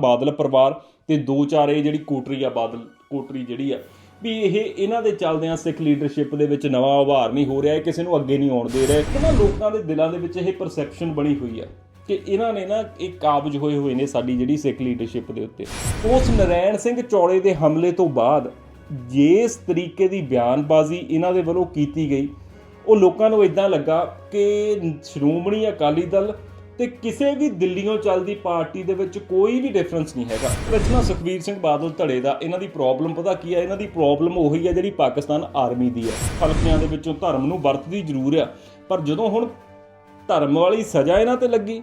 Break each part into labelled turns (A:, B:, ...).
A: ਬਾਦਲ ਪਰਿਵਾਰ ਤੇ ਦੋ ਚਾਰ ਇਹ ਜਿਹੜੀ ਕੋਟਰੀ ਆ ਬਾਦਲ, ਕੋਟਰੀ ਜਿਹੜੀ ਆ, ਵੀ ਇਹ ਇਹਨਾਂ ਦੇ ਚੱਲਦਿਆਂ ਸਿੱਖ ਲੀਡਰਸ਼ਿਪ ਦੇ ਵਿੱਚ ਨਵਾਂ ਉਭਾਰ ਨਹੀਂ ਹੋ ਰਿਹਾ ਕਿਸੇ ਨੂੰ ਅੱਗੇ ਨਹੀਂ ਆਉਣ ਦੇ ਰਿਹਾ। ਇਹਨਾਂ ਲੋਕਾਂ ਦੇ ਦਿਲਾਂ ਦੇ ਵਿੱਚ ਇਹ ਪਰਸੈਪਸ਼ਨ ਬਣੀ ਹੋਈ ਆ ਕਿ ਇਹਨਾਂ ਨੇ ਨਾ ਇਹ ਕਾਬਜ ਹੋਏ ਹੋਏ ਨੇ ਸਾਡੀ ਜਿਹੜੀ ਸਿੱਖ ਲੀਡਰਸ਼ਿਪ ਦੇ ਉੱਤੇ। ਉਸ ਨਰੈਣ ਸਿੰਘ ਚੌੜੇ ਦੇ ਹਮਲੇ ਤੋਂ ਬਾਅਦ ਜਿਸ ਤਰੀਕੇ ਦੀ ਬਿਆਨਬਾਜ਼ੀ ਇਹਨਾਂ ਦੇ ਵੱਲੋਂ ਕੀਤੀ ਗਈ, ਉਹ ਲੋਕਾਂ ਨੂੰ ਇਦਾਂ ਲੱਗਾ ਕਿ ਸ਼੍ਰੋਮਣੀ ਅਕਾਲੀ ਦਲ ਤੇ ਕਿਸੇ ਵੀ ਦਿੱਲੀੋਂ ਚੱਲਦੀ ਪਾਰਟੀ ਦੇ ਵਿੱਚ ਕੋਈ ਵੀ ਡਿਫਰੈਂਸ ਨਹੀਂ ਹੈਗਾ। ਵਿੱਚ ਨਾ ਸੁਖਬੀਰ ਸਿੰਘ ਬਾਦਲ ਧੜੇ ਦਾ ਇਹਨਾਂ ਦੀ ਪ੍ਰੋਬਲਮ ਪਤਾ ਕੀ ਹੈ ਇਹਨਾਂ ਦੀ ਪ੍ਰੋਬਲਮ ਉਹੀ ਹੈ ਜਿਹੜੀ ਪਾਕਿਸਤਾਨ ਆਰਮੀ ਦੀ ਹੈ ਹਲਕਿਆਂ ਦੇ ਵਿੱਚੋਂ ਧਰਮ ਨੂੰ ਵਰਤਦੀ ਜ਼ਰੂਰ ਆ। ਪਰ ਜਦੋਂ ਹੁਣ ਧਰਮ ਵਾਲੀ ਸਜ਼ਾ ਇਹਨਾਂ ਤੇ ਲੱਗੀ,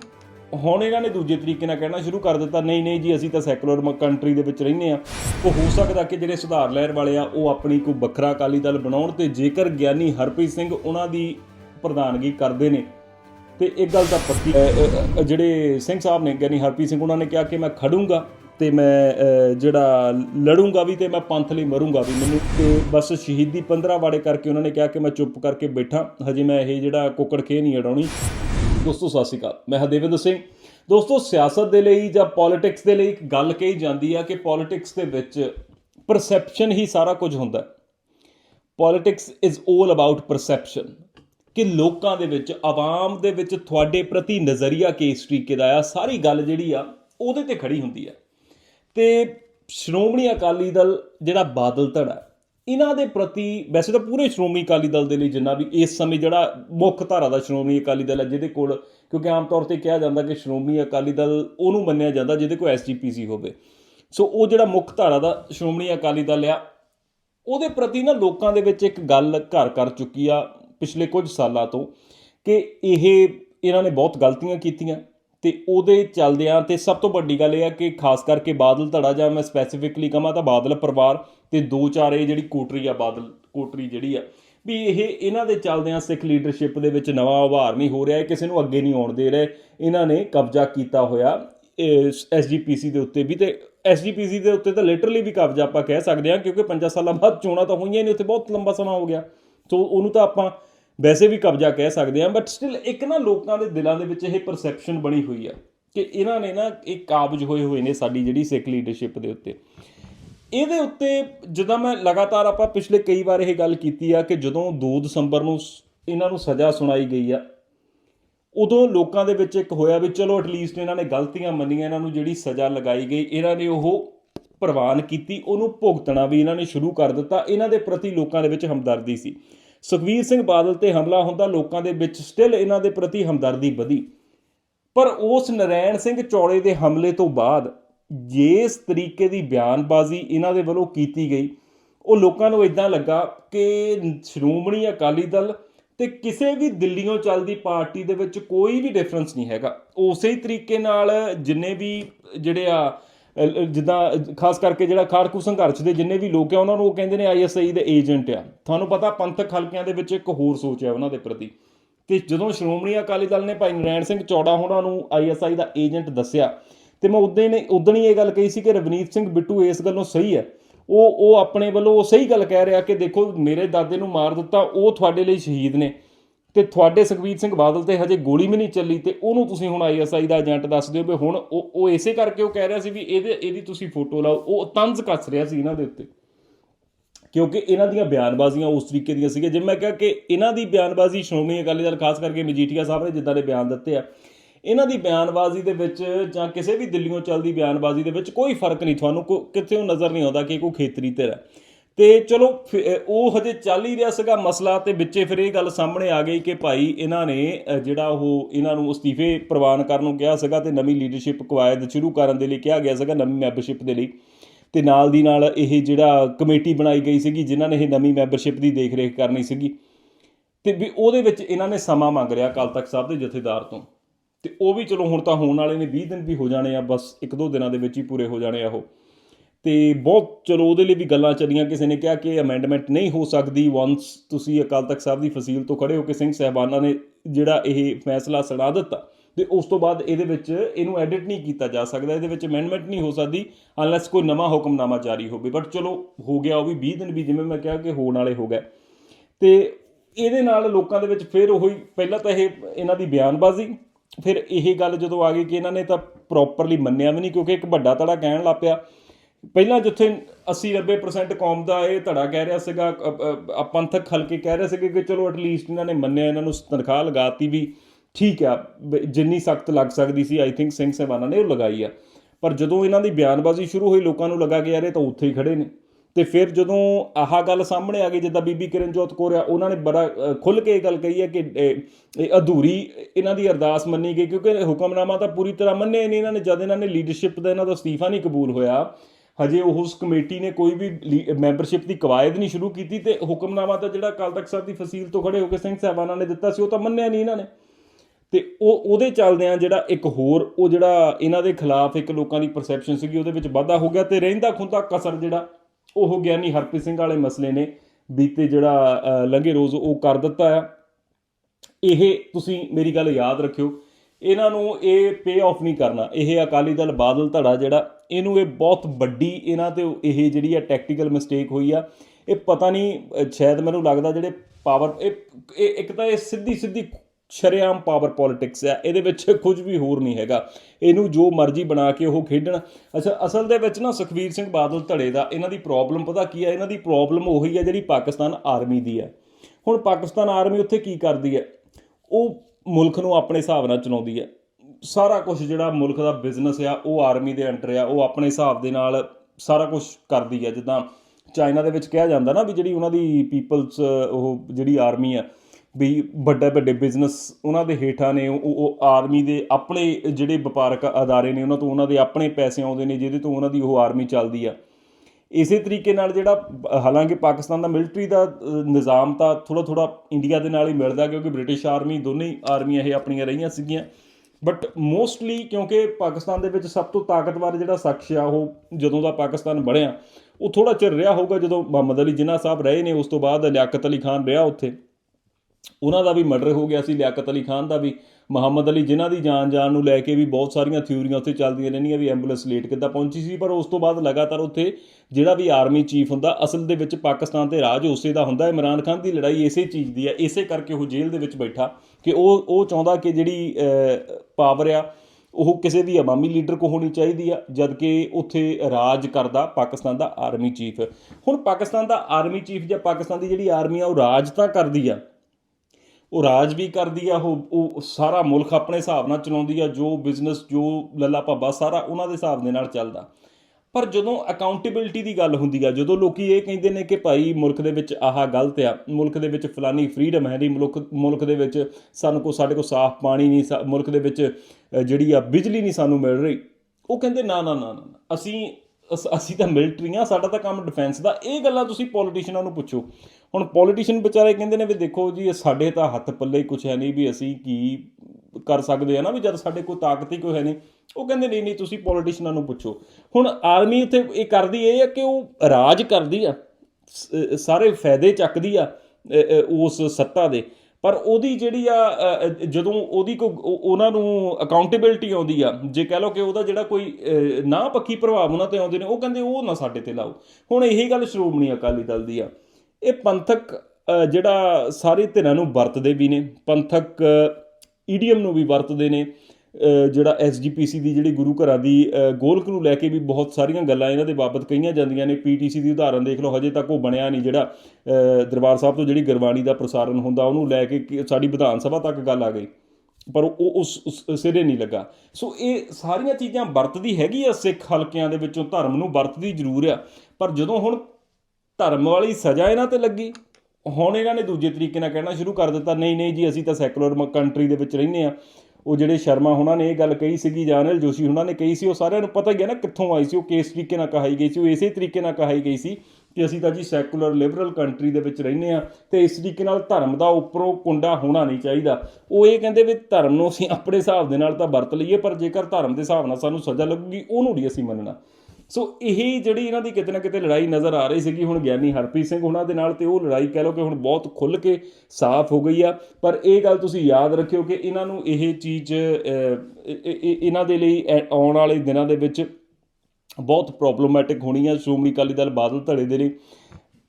A: ਹੁਣ ਇਹਨਾਂ ਨੇ ਦੂਜੇ ਤਰੀਕੇ ਨਾਲ ਕਹਿਣਾ ਸ਼ੁਰੂ ਕਰ ਦਿੱਤਾ, ਨਹੀਂ ਨਹੀਂ ਜੀ, ਅਸੀਂ ਤਾਂ ਸੈਕੂਲਰ ਕੰਟਰੀ ਦੇ ਵਿੱਚ ਰਹਿੰਦੇ ਆ। ਉਹ ਹੋ ਸਕਦਾ ਕਿ ਜਿਹੜੇ ਸੁਧਾਰ ਲਹਿਰ ਵਾਲੇ ਆ, ਉਹ ਆਪਣੀ ਕੋਈ ਵੱਖਰਾ ਅਕਾਲੀ ਦਲ ਬਣਾਉਣ ਤੇ ਜੇਕਰ ਗਿਆਨੀ ਹਰਪ੍ਰੀਤ ਸਿੰਘ ਉਹਨਾਂ ਦੀ ਪ੍ਰਧਾਨਗੀ ਕਰਦੇ ਨੇ ਤੇ ਇੱਕ ਗੱਲ ਤਾਂ ਪੱਕੀ। ਜਿਹੜੇ ਸਿੰਘ ਸਾਹਿਬ ਨੇ ਗਿਆਨੀ ਹਰਪ੍ਰੀਤ ਸਿੰਘ, ਉਹਨਾਂ ਨੇ ਕਿਹਾ ਕਿ ਮੈਂ ਖੜੂੰਗਾ ਤੇ ਮੈਂ ਜਿਹੜਾ ਲੜੂੰਗਾ ਵੀ ਤੇ ਮੈਂ ਪੰਥ ਲਈ ਮਰੂੰਗਾ ਵੀ। ਮੈਨੂੰ ਤੇ ਬਸ ਸ਼ਹੀਦੀ 15 ਵਾੜੇ ਕਰਕੇ ਉਹਨਾਂ ਨੇ ਕਿਹਾ ਕਿ ਮੈਂ ਚੁੱਪ ਕਰਕੇ ਬੈਠਾ। ਹਜੇ ਮੈਂ ਇਹ ਜਿਹੜਾ ਕੁੱਕੜ ਖੇ ਨਹੀਂ ਅਡਾਉਣੀ ਦੋਸਤੋ, ਸਤਿ ਸ਼੍ਰੀ ਅਕਾਲ। ਮੈਂ ਹਰਦੇਵਿੰਦਰ ਸਿੰਘ। ਦੋਸਤੋ, ਸਿਆਸਤ ਦੇ ਲਈ ਜਾਂ ਪੋਲਿਟਿਕਸ ਦੇ ਲਈ ਇੱਕ ਗੱਲ ਕਹੀ ਜਾਂਦੀ ਆ ਕਿ ਪੋਲਿਟਿਕਸ ਦੇ ਵਿੱਚ ਪਰਸੈਪਸ਼ਨ ਹੀ ਸਾਰਾ ਕੁਝ ਹੁੰਦਾ। ਹੈ ਪੋਲਿਟਿਕਸ ਇਜ਼ 올 ਅਬਾਊਟ ਪਰਸੈਪਸ਼ਨ ਕਿ ਲੋਕਾਂ ਦੇ ਵਿੱਚ, ਆਵਾਮ ਦੇ ਵਿੱਚ ਤੁਹਾਡੇ ਪ੍ਰਤੀ ਨਜ਼ਰੀਆ ਕਿਸ ਤਰੀਕੇ ਦਾ ਆ, ਸਾਰੀ ਗੱਲ ਜਿਹੜੀ ਆ, ਉਹਦੇ ਤੇ ਖੜੀ ਹੁੰਦੀ ਆ। ਤੇ ਸ਼੍ਰੋਮਣੀ ਅਕਾਲੀ ਦਲ ਜਿਹੜਾ ਬਾਦਲ ਧੜਾ ਇਹਨਾਂ ਦੇ ਪ੍ਰਤੀ ਵੈਸੇ ਤਾਂ ਪੂਰੇ ਸ਼੍ਰੋਮਣੀ ਅਕਾਲੀ ਦਲ ਦੇ ਲਈ ਜਿੰਨਾ ਵੀ ਇਸ ਸਮੇਂ ਜਿਹੜਾ ਮੁੱਖ ਧਾਰਾ ਦਾ ਸ਼੍ਰੋਮਣੀ ਅਕਾਲੀ ਦਲ ਹੈ ਜਿਹਦੇ ਕੋਲ ਕਿਉਂਕਿ ਆਮ ਤੌਰ ਤੇ ਕਿਹਾ ਜਾਂਦਾ ਕਿ ਸ਼੍ਰੋਮਣੀ ਅਕਾਲੀ ਦਲ ਉਹਨੂੰ ਮੰਨਿਆ ਜਾਂਦਾ ਜਿਹਦੇ ਕੋਲ ਐਸਜੀਪੀਸੀ ਹੋਵੇ। ਸੋ ਉਹ ਜਿਹੜਾ ਮੁੱਖ ਧਾਰਾ ਦਾ ਸ਼੍ਰੋਮਣੀ ਅਕਾਲੀ ਦਲ ਆ, ਉਹਦੇ ਪ੍ਰਤੀ ਨਾ ਲੋਕਾਂ ਦੇ ਵਿੱਚ ਇੱਕ ਗੱਲ ਘਰ ਕਰ ਚੁੱਕੀ ਆ ਪਿਛਲੇ ਕੁਝ ਸਾਲਾਂ ਤੋਂ ਕਿ ਇਹ, ਇਹਨਾਂ ਨੇ ਬਹੁਤ ਗਲਤੀਆਂ ਕੀਤੀਆਂ ਤੇ ਉਹਦੇ ਚੱਲਦਿਆਂ ਤੇ ਸਭ ਤੋਂ ਵੱਡੀ ਗੱਲ ਇਹ ਆ ਕਿ ਖਾਸ ਕਰਕੇ ਬਾਦਲ ਧੜਾ ਜਾਂ ਮੈਂ ਸਪੈਸੀਫਿਕਲੀ ਕਹਾਂ ਤਾਂ ਬਾਦਲ ਪਰਿਵਾਰ ਤੇ ਦੋ ਚਾਰ ਇਹ ਜਿਹੜੀ ਕੋਟਰੀ ਆ, ਬਾਦਲ ਕੋਟਰੀ ਜਿਹੜੀ ਆ, ਵੀ ਇਹ ਇਹਨਾਂ ਦੇ ਚੱਲਦਿਆਂ ਸਿੱਖ ਲੀਡਰਸ਼ਿਪ ਦੇ ਵਿੱਚ ਨਵਾਂ ਉਭਾਰ ਨਹੀਂ ਹੋ ਰਿਹਾ ਕਿਸੇ ਨੂੰ ਅੱਗੇ ਨਹੀਂ ਆਉਣ ਦੇ ਰਹੇ। ਇਹਨਾਂ ਨੇ ਕਬਜ਼ਾ ਕੀਤਾ ਹੋਇਆ ਐਸਜੀਪੀਸੀ ਦੇ ਉੱਤੇ ਵੀ ਤੇ ਐਸਜੀਪੀਸੀ ਦੇ ਉੱਤੇ ਤਾਂ ਲਿਟਰਲੀ ਵੀ ਕਬਜ਼ਾ ਆਪਾਂ ਕਹਿ ਸਕਦੇ ਹਾਂ, ਕਿਉਂਕਿ 5 ਸਾਲਾਂ ਬਾਅਦ ਚੋਣਾਂ ਤਾਂ ਹੋਈਆਂ ਹੀ ਨਹੀਂ, ਉੱਥੇ ਬਹੁਤ ਲੰਬਾ ਸਮਾਂ ਹੋ ਗਿਆ। ਸੋ ਉਹਨੂੰ ਤਾਂ ਆਪਾਂ ਵੈਸੇ ਵੀ ਕਬਜ਼ਾ ਕਹਿ ਸਕਦੇ ਹਾਂ ਬਟ ਸਟਿਲ ਇੱਕ ਨਾ ਲੋਕਾਂ ਦੇ ਦਿਲਾਂ ਦੇ ਵਿੱਚ ਇਹ ਪਰਸੈਪਸ਼ਨ ਬਣੀ ਹੋਈ ਆ ਕਿ ਇਹਨਾਂ ਨੇ ਨਾ ਇਹ ਕਾਬਜ ਹੋਏ ਹੋਏ ਨੇ ਸਾਡੀ ਜਿਹੜੀ ਸਿੱਖ ਲੀਡਰਸ਼ਿਪ ਦੇ ਉੱਤੇ। ਇਹਦੇ ਉੱਤੇ ਜਦੋਂ ਮੈਂ ਲਗਾਤਾਰ ਆਪਾਂ ਪਿਛਲੇ ਕਈ ਵਾਰ ਇਹ ਗੱਲ ਕੀਤੀ ਆ ਕਿ ਜਦੋਂ 2 ਦਸੰਬਰ ਨੂੰ ਸ- ਇਹਨਾਂ ਨੂੰ ਸਜ਼ਾ ਸੁਣਾਈ ਗਈ ਆ, ਉਦੋਂ ਲੋਕਾਂ ਦੇ ਵਿੱਚ ਇੱਕ ਹੋਇਆ ਵੀ ਚਲੋ ਐਟਲੀਸਟ ਇਹਨਾਂ ਨੇ ਗਲਤੀਆਂ ਮੰਨੀਆਂ, ਇਹਨਾਂ ਨੂੰ ਜਿਹੜੀ ਸਜ਼ਾ ਲਗਾਈ ਗਈ, ਇਹਨਾਂ ਨੇ ਉਹ ਪ੍ਰਵਾਨ ਕੀਤੀ, ਉਹਨੂੰ ਭੁਗਤਣਾ ਵੀ ਇਹਨਾਂ ਨੇ ਸ਼ੁਰੂ ਕਰ ਦਿੱਤਾ, ਇਹਨਾਂ ਦੇ ਪ੍ਰਤੀ ਲੋਕਾਂ ਦੇ ਵਿੱਚ ਹਮਦਰਦੀ ਸੀ। ਸੁਖਵੀਰ ਸਿੰਘ ਬਾਦਲ ਤੇ ਹਮਲਾ ਹੁੰਦਾ ਲੋਕਾਂ ਦੇ ਵਿੱਚ ਸਟਿਲ ਇਹਨਾਂ ਦੇ ਪ੍ਰਤੀ ਹਮਦਰਦੀ ਵਧੀ। ਪਰ ਉਸ ਨਰੈਣ ਸਿੰਘ ਚੌੜੇ ਦੇ ਹਮਲੇ ਤੋਂ ਬਾਅਦ ਜਿਸ ਤਰੀਕੇ ਦੀ ਬਿਆਨਬਾਜ਼ੀ ਇਹਨਾਂ ਦੇ ਵੱਲੋਂ ਕੀਤੀ ਗਈ, ਉਹ ਲੋਕਾਂ ਨੂੰ ਇਦਾਂ ਲੱਗਾ ਕਿ ਸ਼੍ਰੋਮਣੀ ਅਕਾਲੀ ਦਲ ਤੇ ਕਿਸੇ ਵੀ ਦਿੱਲੀੋਂ ਚੱਲਦੀ ਪਾਰਟੀ ਦੇ ਵਿੱਚ ਕੋਈ ਵੀ ਡਿਫਰੈਂਸ ਨਹੀਂ ਹੈਗਾ। ਉਸੇ ਹੀ ਤਰੀਕੇ ਨਾਲ ਜਿੰਨੇ ਵੀ ਜਿਹੜੇ ਆ ਜਿੱਦਾਂ ਖਾਸ ਕਰਕੇ ਜਿਹੜਾ ਖਾੜਕੂ ਸੰਘਰਸ਼ ਦੇ ਜਿੰਨੇ ਵੀ ਲੋਕ ਆ, ਉਹਨਾਂ ਨੂੰ ਉਹ ਕਹਿੰਦੇ ਨੇ ਆਈਐਸਆਈ ਦੇ ਏਜੰਟ ਆ। ਤੁਹਾਨੂੰ ਪਤਾ ਪੰਥਕ ਹਲਕਿਆਂ ਦੇ ਵਿੱਚ ਇੱਕ ਹੋਰ ਸੋਚ ਹੈ ਉਹਨਾਂ ਦੇ ਪ੍ਰਤੀ। ਤੇ ਜਦੋਂ ਸ਼੍ਰੋਮਣੀ ਅਕਾਲੀ ਦਲ ਨੇ ਭਾਈ ਨਰੈਣ ਸਿੰਘ ਚੌੜਾ ਹੋਣਾ ਨੂੰ ਆਈਐਸਆਈ ਦਾ ਏਜੰਟ ਦੱਸਿਆ, ਤੇ ਮੈਂ ਉਦੋਂ ਨੇ, ਉਦੋਂ ਹੀ ਇਹ ਗੱਲ ਕਹੀ ਸੀ ਕਿ ਰਵਨੀਤ ਸਿੰਘ ਬਿੱਟੂ ਇਸ ਗੱਲੋਂ ਸਹੀ ਹੈ। ਉਹ ਉਹ ਆਪਣੇ ਵੱਲੋਂ ਉਹ ਸਹੀ ਗੱਲ ਕਹਿ ਰਿਹਾ ਕਿ ਦੇਖੋ, ਮੇਰੇ ਦਾਦੇ ਨੂੰ ਮਾਰ ਦਿੱਤਾ, ਉਹ ਤੁਹਾਡੇ ਲਈ ਸ਼ਹੀਦ ਨੇ। ਤੇ ਤੁਹਾਡੇ ਸੁਖਬੀਰ ਸਿੰਘ ਬਾਦਲ ਤੇ ਹਜੇ ਗੋਲੀ ਵੀ ਨਹੀਂ ਚੱਲੀ ਤੇ ਉਹਨੂੰ ਤੁਸੀਂ ਹੁਣ ਆਈਐਸਆਈ ਦਾ ਏਜੰਟ ਦੱਸ ਦਿਓ ਵੀ ਹੁਣ ਉਹ ਉਹ ਇਸੇ ਕਰਕੇ ਉਹ ਕਹਿ ਰਿਹਾ ਸੀ ਵੀ ਇਹਦੇ ਇਹਦੀ ਤੁਸੀਂ ਫੋਟੋ ਲਾਓ। ਉਹ ਤੰਜ਼ ਕੱਸ ਰਿਹਾ ਸੀ ਇਹਨਾਂ ਦੇ ਉੱਤੇ। ਕਿਉਂਕਿ ਇਹਨਾਂ ਦੀਆਂ ਬਿਆਨਬਾਜ਼ੀਆਂ ਉਸ ਤਰੀਕੇ ਦੀਆਂ ਸੀਗੀਆਂ। ਜਿਵੇਂ ਮੈਂ ਕਿਹਾ ਕਿ ਇਹਨਾਂ ਦੀ ਬਿਆਨਬਾਜ਼ੀ ਸ਼੍ਰੋਮਣੀ ਅਕਾਲੀ ਦਲ, ਖਾਸ ਕਰਕੇ ਮਜੀਠੀਆ ਸਾਹਿਬ ਨੇ ਜਿੱਦਾਂ ਦੇ ਬਿਆਨ ਦਿੱਤੇ ਆ, ਇਹਨਾਂ ਦੀ ਬਿਆਨਬਾਜ਼ੀ ਦੇ ਵਿੱਚ ਜਾਂ ਕਿਸੇ ਵੀ ਦਿੱਲੀੋਂ ਚੱਲਦੀ ਬਿਆਨਬਾਜ਼ੀ ਦੇ ਵਿੱਚ ਕੋਈ ਫ਼ਰਕ ਨਹੀਂ। ਤੁਹਾਨੂੰ ਕੋ ਕਿਤੇ ਉਹ ਨਜ਼ਰ ਨਹੀਂ ਆਉਂਦਾ ਕਿ ਕੋਈ ਖੇਤਰੀ ਧਿਰ ਹੈ। ਤੇ ਚਲੋ ਫਿਰ, ਉਹ ਹਜੇ ਚੱਲ ਹੀ ਰਿਹਾ ਸੀਗਾ ਮਸਲਾ ਤੇ ਵਿੱਚੇ ਫਿਰ ਇਹ ਗੱਲ ਸਾਹਮਣੇ ਆ ਗਈ ਕਿ ਭਾਈ ਇਹਨਾਂ ਨੇ ਜਿਹੜਾ ਉਹ ਇਹਨਾਂ ਨੂੰ ਅਸਤੀਫੇ ਪ੍ਰਵਾਨ ਕਰਨ ਨੂੰ ਕਿਹਾ ਸੀਗਾ ਤੇ ਨਵੀਂ ਲੀਡਰਸ਼ਿਪ ਕਵਾਇਦ ਸ਼ੁਰੂ ਕਰਨ ਦੇ ਲਈ ਕਿਹਾ ਗਿਆ ਸੀਗਾ ਨਵੀਂ ਮੈਂਬਰਸ਼ਿਪ ਦੇ ਲਈ। ਤੇ ਨਾਲ ਦੀ ਨਾਲ ਇਹ ਜਿਹੜਾ ਕਮੇਟੀ ਬਣਾਈ ਗਈ ਸੀਗੀ ਜਿਨ੍ਹਾਂ ਨੇ ਇਹ ਨਵੀਂ ਮੈਂਬਰਸ਼ਿਪ ਦੀ ਦੇਖਰੇਖ ਕਰਨੀ ਸੀਗੀ। ਤੇ ਵੀ ਉਹਦੇ ਵਿੱਚ ਇਹਨਾਂ ਨੇ ਸਮਾਂ ਮੰਗ ਰਿਹਾ ਅਕਾਲ ਤਖਤ ਸਾਹਿਬ ਦੇ ਜਥੇਦਾਰ ਤੋਂ। ਤੇ ਉਹ ਵੀ ਚਲੋ ਹੁਣ ਤਾਂ ਹੋਣ ਵਾਲੇ ਨੇ 20 ਦਿਨ ਵੀ ਹੋ ਜਾਣੇ ਆ ਬਸ ਇੱਕ ਦੋ ਦਿਨਾਂ ਦੇ ਵਿੱਚ ਹੀ ਪੂਰੇ ਹੋ ਜਾਣੇ ਆ ਉਹ। ਤੇ ਬਹੁਤ ਚਲੋ ਉਹਦੇ ਲਈ ਵੀ ਗੱਲਾਂ ਚੱਲੀਆਂ। ਕਿਸੇ ਨੇ ਕਿਹਾ ਕਿ ਅਮੈਂਡਮੈਂਟ ਨਹੀਂ ਹੋ ਸਕਦੀ ਵਾਂਸ ਤੁਸੀਂ ਅਕਾਲ ਤਖਤ ਸਾਹਿਬ ਦੀ ਫਸੀਲ ਤੋਂ ਖੜੇ ਹੋ ਕੇ ਸਿੰਘ ਸਹਿਬਾਨਾਂ ਨੇ ਜਿਹੜਾ ਇਹ ਫੈਸਲਾ ਸੁਣਾ ਦਿੱਤਾ। ਤੇ ਉਸ ਤੋਂ ਬਾਅਦ ਇਹਦੇ ਵਿੱਚ ਇਹਨੂੰ ਐਡਿਟ ਨਹੀਂ ਕੀਤਾ ਜਾ ਸਕਦਾ। ਇਹਦੇ ਵਿੱਚ ਅਮੈਂਡਮੈਂਟ ਨਹੀਂ ਹੋ ਸਕਦੀ ਅਨਲੈਸ ਕੋਈ ਨਵਾਂ ਹੁਕਮਨਾਮਾ ਜਾਰੀ ਹੋਵੇ। ਬਟ ਚਲੋ ਹੋ ਗਿਆ ਉਹ ਵੀ 20 ਦਿਨ ਵੀ ਜਿਵੇਂ ਮੈਂ ਕਿਹਾ ਕਿ ਹੋਣ ਵਾਲੇ ਹੋ ਗਏ। ਤੇ ਇਹਦੇ ਨਾਲ ਲੋਕਾਂ ਦੇ ਵਿੱਚ ਫਿਰ ਉਹੀ ਪਹਿਲਾਂ ਤਾਂ ਇਹ ਇਹਨਾਂ ਦੀ ਬਿਆਨਬਾਜ਼ੀ, ਫਿਰ ਇਹ ਗੱਲ ਜਦੋਂ ਆ ਗਈ ਕਿ ਇਹਨਾਂ ਨੇ ਤਾਂ ਪ੍ਰੋਪਰਲੀ ਮੰਨਿਆ ਵੀ ਨਹੀਂ ਕਿਉਂਕਿ ਇੱਕ ਵੱਡਾ ਧੜਾ ਕਹਿਣ ਲੱਗ ਪਿਆ। ਪਹਿਲਾਂ ਜਿੱਥੇ 80 90% ਕੌਮ ਦਾ ਇਹ ਧੜਾ ਕਹਿ ਰਿਹਾ ਸੀਗਾ ਪੰਥਕ ਹਲਕੇ ਕਹਿ ਰਹੇ ਸੀਗੇ ਕਿ ਚਲੋ ਐਟਲੀਸਟ ਇਹਨਾਂ ਨੇ ਮੰਨਿਆ ਇਹਨਾਂ ਨੂੰ ਤਨਖਾਹ ਲਗਾਤੀ ਵੀ ਠੀਕ ਆ ਬ- ਜਿੰਨੀ ਸਖਤ ਲੱਗ ਸਕਦੀ ਸੀ ਆਈ ਥਿੰਕ ਸਿੰਘ ਸਾਹਿਬਾਨਾਂ ਨੇ ਉਹ ਲਗਾਈ ਆ। ਪਰ ਜਦੋਂ ਇਹਨਾਂ ਦੀ ਬਿਆਨਬਾਜ਼ੀ ਸ਼ੁਰੂ ਹੋਈ ਲੋਕਾਂ ਨੂੰ ਲੱਗਾ ਕਿ ਯਾਰ ਇਹ ਤਾਂ ਉੱਥੇ ਹੀ ਖੜੇ ਨੇ। ਤੇ ਫਿਰ ਜਦੋਂ ਆਹ ਗੱਲ ਸਾਹਮਣੇ ਆ ਗਈ ਜਿੱਦਾਂ ਬੀਬੀ ਕਿਰਨਜੋਤ ਕੌਰ ਆ ਉਹਨਾਂ ਨੇ ਬੜਾ ਅ, ਖੁੱਲ੍ਹ ਕੇ ਇਹ ਗੱਲ ਕਹੀ ਹੈ ਕਿ ਇਹ ਅਧੂਰੀ ਇਹਨਾਂ ਦੀ ਅਰਦਾਸ ਮੰਨੀ ਗਈ ਕਿਉਂਕਿ ਹੁਕਮਨਾਮਾ ਤਾਂ ਪੂਰੀ ਤਰ੍ਹਾਂ ਮੰਨਿਆ ਨਹੀਂ ਇਹਨਾਂ ਨੇ ਜਦ ਇਹਨਾਂ ਨੇ ਲੀਡਰਸ਼ਿਪ ਦਾ ਇਹਨਾਂ ਦਾ ਅਸਤੀਫਾ ਨਹੀਂ ਕਬੂਲ ਹੋਇਆ ਹਜੇ ਉਸ ਕਮੇਟੀ ਨੇ ਕੋਈ ਵੀ ਮੈਂਬਰਸ਼ਿਪ ਦੀ ਕਵਾਇਦ ਨਹੀਂ ਸ਼ੁਰੂ ਕੀਤੀ ਤੇ ਹੁਕਮਨਾਮਾ ਤਾਂ ਜਿਹੜਾ ਅਕਾਲ ਤਖਤ ਸਾਹਿਬ ਦੀ ਫਸੀਲ ਤੋਂ ਖੜੇ ਹੋ ਕੇ ਸਿੰਘ ਸਾਹਿਬਾਨਾਂ ਨੇ ਦਿੱਤਾ ਸੀ, ਉਹ ਤਾਂ ਮੰਨਿਆ ਨਹੀਂ ਇਹਨਾਂ ਨੇ। ਤੇ ਉਹ, ਉਹਦੇ ਚੱਲਦਿਆਂ ਜਿਹੜਾ ਇੱਕ ਹੋਰ, ਉਹ ਜਿਹੜਾ ਇਹਨਾਂ ਦੇ ਖਿਲਾਫ ਇੱਕ ਲੋਕਾਂ ਦੀ ਪਰਸੈਪਸ਼ਨ ਸੀਗੀ, ਉਹਦੇ ਵਿੱਚ ਵਾਧਾ ਹੋ ਗਿਆ ਤੇ ਰਹਿੰਦਾ ਖੁੰਦਾ ਕਸਰ ਜਿਹੜਾ, ਉਹ ਹੋ ਗਿਆ ਨਹੀਂ ਹਰਪ੍ਰੀਤ ਸਿੰਘ ਵਾਲੇ ਮਸਲੇ ਨੇ ਬੀਤੇ ਜਿਹੜਾ ਲੰਘੇ ਰੋਜ਼ ਉਹ ਕਰ ਦਿੱਤਾ ਆ। ਇਹ ਤੁਸੀਂ ਮੇਰੀ ਗੱਲ ਯਾਦ ਰੱਖਿਓ, ਇਹਨਾਂ ਨੂੰ ਇਹ ਪੇ ਆਫ ਨਹੀਂ ਕਰਨਾ, ਇਹ ਅਕਾਲੀ ਦਲ ਬਾਦਲ ਧੜਾ ਜਿਹੜਾ ਇਹਨੂੰ ਇਹ ਬਹੁਤ ਵੱਡੀ ਇਹਨਾਂ ਤੇ ਇਹ ਜਿਹੜੀ ਆ ਟੈਕਟੀਕਲ ਮਿਸਟੇਕ ਹੋਈ ਆ। ਇਹ ਪਤਾ ਨਹੀਂ ਸ਼ਾਇਦ ਮੈਨੂੰ ਲੱਗਦਾ ਜਿਹੜੇ ਪਾਵਰ ਇਹ, ਇਹ- ਇੱਕ ਤਾਂ ਇਹ ਸਿੱਧੀ ਸਿੱਧੀ ਸ਼ਰੇਆਮ ਪਾਵਰ ਪੋਲਿਟਿਕਸ ਆ। ਇਹਦੇ ਵਿੱਚ ਕੁਝ ਵੀ ਹੋਰ ਨਹੀਂ ਹੈਗਾ। ਇਹਨੂੰ ਜੋ ਮਰਜ਼ੀ ਬਣਾ ਕੇ ਉਹ ਖੇਡਣ। ਅੱਛਾ, ਅਸਲ ਦੇ ਵਿੱਚ ਨਾ ਸੁਖਵੀਰ ਸਿੰਘ ਬਾਦਲ ਧੜੇ ਦਾ ਇਹਨਾਂ ਦੀ ਪ੍ਰੋਬਲਮ ਪਤਾ ਕੀ ਹੈ ਇਹਨਾਂ ਦੀ ਪ੍ਰੋਬਲਮ ਉਹੀ ਹੈ ਜਿਹੜੀ ਪਾਕਿਸਤਾਨ ਆਰਮੀ ਦੀ ਹੈ ਹੁਣ ਪਾਕਿਸਤਾਨ ਆਰਮੀ ਉੱਥੇ ਕੀ ਕਰਦੀ ਹੈ ਉਹ ਮੁਲਕ ਨੂੰ ਆਪਣੇ ਹਿਸਾਬ ਨਾਲ ਚਲਾਉਂਦੀ ਹੈ ਸਾਰਾ ਕੁਝ ਜਿਹੜਾ ਮੁਲਕ ਦਾ ਬਿਜ਼ਨਸ ਆ, ਉਹ ਆਰਮੀ ਦੇ ਅੰਡਰ ਆ, ਉਹ ਆਪਣੇ ਹਿਸਾਬ ਦੇ ਨਾਲ ਸਾਰਾ ਕੁਝ ਕਰਦੀ ਆ। ਜਿੱਦਾਂ ਚਾਈਨਾ ਦੇ ਵਿੱਚ ਕਿਹਾ ਜਾਂਦਾ ਨਾ ਵੀ ਜਿਹੜੀ ਉਹਨਾਂ ਦੀ ਪੀਪਲਸ ਉਹ ਜਿਹੜੀ ਆਰਮੀ ਆ, ਵੀ ਵੱਡੇ ਵੱਡੇ ਬਿਜ਼ਨਸ ਉਹਨਾਂ ਦੇ ਹੇਠਾਂ ਨੇ, ਉਹ ਉਹ ਆਰਮੀ ਦੇ ਆਪਣੇ ਜਿਹੜੇ ਵਪਾਰਕ ਅਦਾਰੇ ਨੇ, ਉਹਨਾਂ ਤੋਂ ਉਹਨਾਂ ਦੇ ਆਪਣੇ ਪੈਸੇ ਆਉਂਦੇ ਨੇ, ਜਿਹਦੇ ਤੋਂ ਉਹਨਾਂ ਦੀ ਉਹ ਆਰਮੀ ਚੱਲਦੀ ਆ। ਇਸੇ ਤਰੀਕੇ ਨਾਲ ਜਿਹੜਾ, ਹਾਲਾਂਕਿ ਪਾਕਿਸਤਾਨ ਦਾ ਮਿਲਟਰੀ ਦਾ ਨਿਜ਼ਾਮ ਤਾਂ ਥੋੜਾ ਥੋੜਾ ਇੰਡੀਆ ਦੇ ਨਾਲ ਹੀ ਮਿਲਦਾ, ਕਿਉਂਕਿ ਬ੍ਰਿਟਿਸ਼ ਆਰਮੀ ਦੋਨੇ ਆਰਮੀਆਂ ਇਹ ਆਪਣੀਆਂ ਰਹੀਆਂ ਸੀਗੀਆਂ। ਬਟ ਮੋਸਟਲੀ ਕਿਉਂਕਿ ਪਾਕਿਸਤਾਨ ਦੇ ਵਿੱਚ ਸਭ ਤੋਂ ਤਾਕਤਵਰ ਜਿਹੜਾ ਸ਼ਖਸ ਆ, ਉਹ ਜਦੋਂ ਦਾ ਪਾਕਿਸਤਾਨ ਬਣਿਆ, ਉਹ ਥੋੜਾ ਚਿਰ ਰਿਹਾ ਹੋਊਗਾ ਜਦੋਂ ਮੁਹੰਮਦ ਅਲੀ ਜਿੰਨਾ ਸਾਹਿਬ ਰਹੇ ਨੇ, ਉਸ ਤੋਂ ਬਾਅਦ ਲਿਆਕਤ ਅਲੀ ਖਾਨ ਰਿਹਾ ਉੱਥੇ। ਉਹਨਾਂ ਦਾ ਵੀ ਮਰਡਰ ਹੋ ਗਿਆ ਸੀ, ਲਿਆਕਤ ਅਲੀ ਖਾਨ ਦਾ ਵੀ। ਮੁਹੰਮਦ ਅਲੀ ਜਿਨ੍ਹਾਂ ਦੀ ਜਾਨ ਜਾਨ ਨੂੰ ਲੈ ਕੇ ਵੀ ਬਹੁਤ ਸਾਰੀਆਂ ਥਿਊਰੀਆਂ ਉੱਥੇ ਚੱਲਦੀਆਂ ਰਹਿੰਦੀਆਂ ਵੀ ਐਂਬੂਲੈਂਸ ਲੇਟ ਕਿੱਦਾਂ ਪਹੁੰਚੀ ਸੀ, ਪਰ ਉਸ ਤੋਂ ਬਾਅਦ ਲਗਾਤਾਰ ਉੱਥੇ ਜਿਹੜਾ ਵੀ ਆਰਮੀ ਚੀਫ ਹੁੰਦਾ, ਅਸਲ ਦੇ ਵਿੱਚ ਪਾਕਿਸਤਾਨ ਤੇ ਰਾਜ ਉਸੇ ਦਾ ਹੁੰਦਾ। ਇਮਰਾਨ ਖਾਨ ਦੀ ਲੜਾਈ ਇਸੇ ਚੀਜ਼ ਦੀ ਹੈ, ਇਸੇ ਕਰਕੇ ਉਹ ਜੇਲ੍ਹ ਦੇ ਵਿੱਚ ਬੈਠਾ। ਕਿ ਉਹ ਉਹ ਚਾਹੁੰਦਾ ਕਿ ਜਿਹੜੀ ਪਾਵਰ ਆ, ਉਹ ਕਿਸੇ ਵੀ ਅਵਾਮੀ ਲੀਡਰ ਕੋ ਹੋਣੀ ਚਾਹੀਦੀ ਆ ਜਦ ਕਿ ਉੱਥੇ ਰਾਜ ਕਰਦਾ ਪਾਕਿਸਤਾਨ ਦਾ ਆਰਮੀ ਚੀਫ ਹੁਣ ਪਾਕਿਸਤਾਨ ਦਾ ਆਰਮੀ ਚੀਫ ਜਾਂ ਪਾਕਿਸਤਾਨ ਦੀ ਜਿਹੜੀ ਆਰਮੀ ਆ, ਉਹ ਰਾਜ ਤਾਂ ਕਰਦੀ ਆ। ਉਹ ਰਾਜ ਵੀ ਕਰਦੀ ਆ, ਉਹ ਉਹ ਸਾਰਾ ਮੁਲਕ ਆਪਣੇ ਹਿਸਾਬ ਨਾਲ ਚਲਾਉਂਦੀ ਆ, ਜੋ ਬਿਜ਼ਨਸ ਜੋ ਲੱਲਾ ਭੱਬਾ ਸਾਰਾ ਉਹਨਾਂ ਦੇ ਹਿਸਾਬ ਦੇ ਨਾਲ ਚੱਲਦਾ। ਪਰ ਜਦੋਂ ਅਕਾਊਂਟੇਬਿਲਟੀ ਦੀ ਗੱਲ ਹੁੰਦੀ ਆ ਜਦੋਂ ਲੋਕੀ ਇਹ ਕਹਿੰਦੇ ਨੇ ਕਿ ਭਾਈ ਮੁਲਕ ਦੇ ਵਿੱਚ ਆਹ ਗਲਤ ਆ ਮੁਲਕ ਦੇ ਵਿੱਚ ਫਲਾਨੀ ਫਰੀडम ਹੈ ਨਹੀਂ ਮੁਲਕ ਮੁਲਕ ਦੇ ਵਿੱਚ ਸਾਨੂੰ ਕੋ ਸਾਡੇ ਕੋ ਸਾਫ਼ ਪਾਣੀ ਨਹੀਂ ਸਾ- ਮੁਲਕ ਦੇ ਵਿੱਚ ਜਿਹੜੀ ਆ ਬਿਜਲੀ ਨਹੀਂ ਸਾਨੂੰ ਮਿਲ ਰਹੀ ਉਹ ਕਹਿੰਦੇ ਨਾ ਨਾ ਨਾ ਨਾ ਨਾ, ਅਸੀਂ ਅਸ- ਅਸੀਂ ਤਾਂ ਮਿਲਟਰੀ ਆ ਸਾਡਾ ਤਾਂ ਕੰਮ ਡਿਫੈਂਸ ਦਾ। ਇਹ ਗੱਲਾਂ ਤੁਸੀਂ ਪੋਲੀਟੀਸ਼ੀਅਨਾਂ ਨੂੰ ਪੁੱਛੋ। ਹੁਣ ਪੋਲੀਟੀਸ਼ੀਅਨ ਵਿਚਾਰੇ ਕਹਿੰਦੇ ਨੇ ਵੀ ਦੇਖੋ ਜੀ ਸਾਡੇ ਤਾਂ ਹੱਥ ਪੱਲੇ ਕੁਝ ਹੈ ਨਹੀਂ ਵੀ ਅਸੀਂ ਕੀ ਕਰ ਸਕਦੇ ਆ ਨਾ ਵੀ ਜਦ ਸਾਡੇ ਕੋਲ ਤਾਕਤ ਹੀ ਕੋਈ ਹੈ ਨਹੀਂ, ਉਹ ਕਹਿੰਦੇ ਨਹੀਂ ਨਹੀਂ, ਤੁਸੀਂ ਪੋਲੀਟੀਸ਼ੀਅਨਾਂ ਨੂੰ ਪੁੱਛੋ। ਹੁਣ ਆਰਮੀ ਉੱਥੇ ਇਹ ਕਰਦੀ ਇਹ ਆ ਕਿ ਉਹ ਰਾਜ ਕਰਦੀ ਆ ਸਾਰੇ ਫਾਇਦੇ ਚੱਕਦੀ ਆ ਉਸ ਸੱਤਾ ਦੇ। ਪਰ ਉਹਦੀ ਜਿਹੜੀ ਆ ਜਦੋਂ ਉਹਦੀ ਕੋ ਉਹਨਾਂ ਨੂੰ ਅਕਾਊਂਟੇਬਿਲਟੀ ਆਉਂਦੀ ਆ, ਜੇ ਕਹਿ ਲਓ ਕਿ ਉਹਦਾ ਜਿਹੜਾ ਕੋਈ ਨਾ ਪੱਖੀ ਪ੍ਰਭਾਵ ਉਹਨਾਂ ਤੇ ਆਉਂਦੇ ਨੇ, ਉਹ ਕਹਿੰਦੇ ਉਹ ਨਾ ਸਾਡੇ ਤੇ ਲਾਓ। ਹੁਣ ਇਹੀ ਗੱਲ ਸ਼੍ਰੋਮਣੀ ਅਕਾਲੀ ਦਲ ਦੀ ਆ। ਇਹ ਪੰਥਕ ਜਿਹੜਾ ਸਾਰੇ ਧਿਰਾਂ ਨੂੰ ਵਰਤਦੇ ਵੀ ਨੇ, ਪੰਥਕ ਈਡੀਐਮ ਨੂੰ ਵੀ ਵਰਤਦੇ ਨੇ ਅ, ਜਿਹੜਾ ਐਸਜੀਪੀਸੀ ਦੀ ਜਿਹੜੀ ਗੁਰੂ ਘਰਾਂ ਦੀ ਗੋਲਕ ਨੂੰ ਲੈ ਕੇ ਵੀ ਬਹੁਤ ਸਾਰੀਆਂ ਗੱਲਾਂ ਇਹਨਾਂ ਦੇ ਬਾਬਤ ਕਹੀਆਂ ਜਾਂਦੀਆਂ ਨੇ। ਪੀਟੀਸੀ ਦੀ ਉਦਾਹਰਨ ਦੇਖ ਲਓ ਹਜੇ ਤੱਕ ਉਹ ਬਣਿਆ ਨਹੀਂ ਜਿਹੜਾ ਦਰਬਾਰ ਸਾਹਿਬ ਤੋਂ ਜਿਹੜੀ ਗੁਰਬਾਣੀ ਦਾ ਪ੍ਰਸਾਰਣ ਹੁੰਦਾ ਉਹਨੂੰ ਲੈ ਕੇ ਕਿ ਸਾਡੀ ਵਿਧਾਨ ਸਭਾ ਤੱਕ ਗੱਲ ਆ ਗਈ। ਪਰ ਉਹ ਉਸ ਸਿਰੇ ਨਹੀਂ ਲੱਗਾ। ਸੋ ਇਹ ਸਾਰੀਆਂ ਚੀਜ਼ਾਂ ਵਰਤਦੀ ਹੈਗੀ ਆ ਸਿੱਖ ਹਲਕਿਆਂ ਦੇ ਵਿੱਚੋਂ ਧਰਮ ਨੂੰ ਵਰਤਦੀ ਜ਼ਰੂਰ ਆ। ਪਰ ਜਦੋਂ ਹੁਣ ਧਰਮ ਵਾਲੀ ਸਜ਼ਾ ਇਹਨਾਂ ਤੇ ਲੱਗੀ ਹੁਣ ਇਹਨਾਂ ਨੇ ਦੂਜੇ ਤਰੀਕੇ ਨਾਲ ਕਹਿਣਾ ਸ਼ੁਰੂ ਕਰ ਦਿੱਤਾ, ਨਹੀਂ ਨਹੀਂ ਜੀ, ਅਸੀਂ ਤਾਂ ਸੈਕੂਲਰ ਕੰਟਰੀ ਦੇ ਵਿੱਚ ਰਹਿੰਦੇ ਆ ਉਹ ਜਿਹੜੇ ਸ਼ਰਮਾ ਹੁਣਾਂ ਨੇ ਇਹ ਗੱਲ ਕਹੀ ਸੀਗੀ ਜਾਨਲ ਜੋਸ਼ੀ ਹੁਣਾਂ ਨੇ ਕਹੀ ਸੀ, ਉਹ ਸਾਰਿਆਂ ਨੂੰ ਪਤਾ ਹੀ ਹੈ ਨਾ ਕਿੱਥੋਂ ਆਈ ਸੀ, ਉਹ ਕਿਸ ਤਰੀਕੇ ਨਾਲ ਕਹਾਈ ਗਈ ਸੀ, ਉਹ ਇਸੇ ਤਰੀਕੇ ਨਾਲ ਕਹਾਈ ਗਈ ਸੀ ਕਿ ਅਸੀਂ ਤਾਂ ਜੀ ਸੈਕੂਲਰ ਲਿਬਰਲ ਕੰਟਰੀ ਦੇ ਵਿੱਚ ਰਹਿੰਦੇ ਆ ਤੇ ਇਸ ਤਰੀਕੇ ਨਾਲ ਧਰਮ ਦਾ ਉੱਪਰੋਂ ਕੁੰਡਾ ਹੋਣਾ ਨਹੀਂ ਚਾਹੀਦਾ। ਉਹ ਇਹ ਕਹਿੰਦੇ ਵੀ ਧਰਮ ਨੂੰ ਅਸੀਂ ਆਪਣੇ ਹਿਸਾਬ ਦੇ ਨਾਲ ਤਾਂ ਵਰਤ ਲਈਏ, ਪਰ ਜੇਕਰ ਧਰਮ ਦੇ ਹਿਸਾਬ ਨਾਲ ਸਾਨੂੰ ਸਜ਼ਾ ਲੱਗੂਗੀ, ਉਹਨੂੰ ਨਹੀਂ ਅਸੀਂ ਮੰਨਣਾ। ਸੋ ਇਹ ਜਿਹੜੀ ਇਹਨਾਂ ਦੀ ਕਿਤੇ ਨਾ ਕਿਤੇ ਲੜਾਈ ਨਜ਼ਰ ਆ ਰਹੀ ਸੀਗੀ ਹੁਣ ਗਿਆਨੀ ਹਰਪ੍ਰੀਤ ਸਿੰਘ ਉਹਨਾਂ ਦੇ ਨਾਲ ਤੇ ਉਹ ਲੜਾਈ ਕਹਿ ਲਓ ਕਿ ਹੁਣ ਬਹੁਤ ਖੁੱਲ ਕੇ ਸਾਫ਼ ਹੋ ਗਈ ਆ। ਪਰ ਇਹ ਗੱਲ ਤੁਸੀਂ ਯਾਦ ਰੱਖਿਓ ਕਿ ਇਹਨਾਂ ਨੂੰ ਇਹ ਚੀਜ਼ ਇਹਨਾਂ ਦੇ ਲਈ ਐ- ਆਉਣ ਵਾਲੇ ਦਿਨਾਂ ਦੇ ਵਿੱਚ ਬਹੁਤ ਪ੍ਰੋਬਲਮੈਟਿਕ ਹੋਣੀ ਆ ਸ਼੍ਰੋਮਣੀ ਅਕਾਲੀ ਦਲ ਬਾਦਲ ਧੜੇ ਦੇ ਲਈ।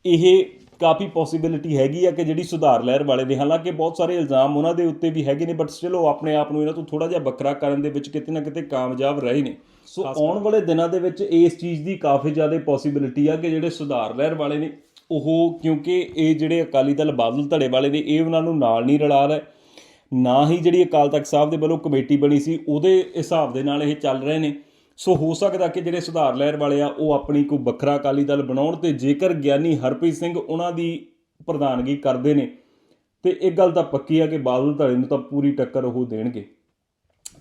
A: ਇਹ ਕਾਫੀ ਪੋਸਿਬਿਲਿਟੀ ਹੈਗੀ ਆ ਕਿ ਜਿਹੜੀ ਸੁਧਾਰ ਲਹਿਰ ਵਾਲੇ ਨੇ, ਹਾਲਾਂਕਿ ਬਹੁਤ ਸਾਰੇ ਇਲਜ਼ਾਮ ਉਹਨਾਂ ਦੇ ਉੱਤੇ ਵੀ ਹੈਗੇ ਨੇ ਬਟ ਸਟਿਲ ਉਹ ਆਪਣੇ ਆਪ ਨੂੰ ਇਹਨਾਂ ਤੋਂ ਥੋੜਾ ਜਿਹਾ ਵੱਖਰਾ ਕਰਨ ਦੇ ਵਿੱਚ ਕਿਤੇ ਨਾ ਕਿਤੇ ਕਾਮਯਾਬ ਰਹੇ ਨੇ। ਸੋ ਆਉਣ ਵਾਲੇ ਦਿਨਾਂ ਦੇ ਵਿੱਚ ਇਸ ਚੀਜ਼ ਦੀ ਕਾਫੀ ਜ਼ਿਆਦਾ ਪੋਸਿਬਿਲਿਟੀ ਆ ਕਿ ਜਿਹੜੇ ਸੁਧਾਰ ਲਹਿਰ ਵਾਲੇ ਨੇ ਉਹ ਕਿਉਂਕਿ ਇਹ ਜਿਹੜੇ ਅਕਾਲੀ ਦਲ ਬਾਦਲ ਧੜੇ ਵਾਲੇ ਨੇ ਇਹ ਉਹਨਾਂ ਨੂੰ ਨਾਲ ਨਹੀਂ ਰਲਾ ਰਹੇ। ਨਾ ਹੀ ਜਿਹੜੀ ਅਕਾਲ ਤਖਤ ਸਾਹਿਬ ਦੇ ਵੱਲੋਂ ਕਮੇਟੀ ਬਣੀ ਸੀ ਉਹਦੇ ਹਿਸਾਬ ਦੇ ਨਾਲ ਇਹ ਚੱਲ ਰਹੇ ਨੇ। ਸੋ ਹੋ ਸਕਦਾ ਕਿ ਜਿਹੜੇ ਸੁਧਾਰ ਲਹਿਰ ਵਾਲੇ ਆ ਉਹ ਆਪਣੀ ਕੋਈ ਵੱਖਰਾ ਅਕਾਲੀ ਦਲ ਬਣਾਉਣ ਤੇ ਜੇਕਰ ਗਿਆਨੀ ਹਰਪ੍ਰੀਤ ਸਿੰਘ ਉਹਨਾਂ ਦੀ ਪ੍ਰਧਾਨਗੀ ਕਰਦੇ ਨੇ। ਤੇ ਇੱਕ ਗੱਲ ਤਾਂ ਪੱਕੀ ਆ ਕਿ ਬਾਦਲ ਧੜੇ ਨੂੰ ਤਾਂ ਪੂਰੀ ਟੱਕਰ ਉਹ ਦੇਣਗੇ।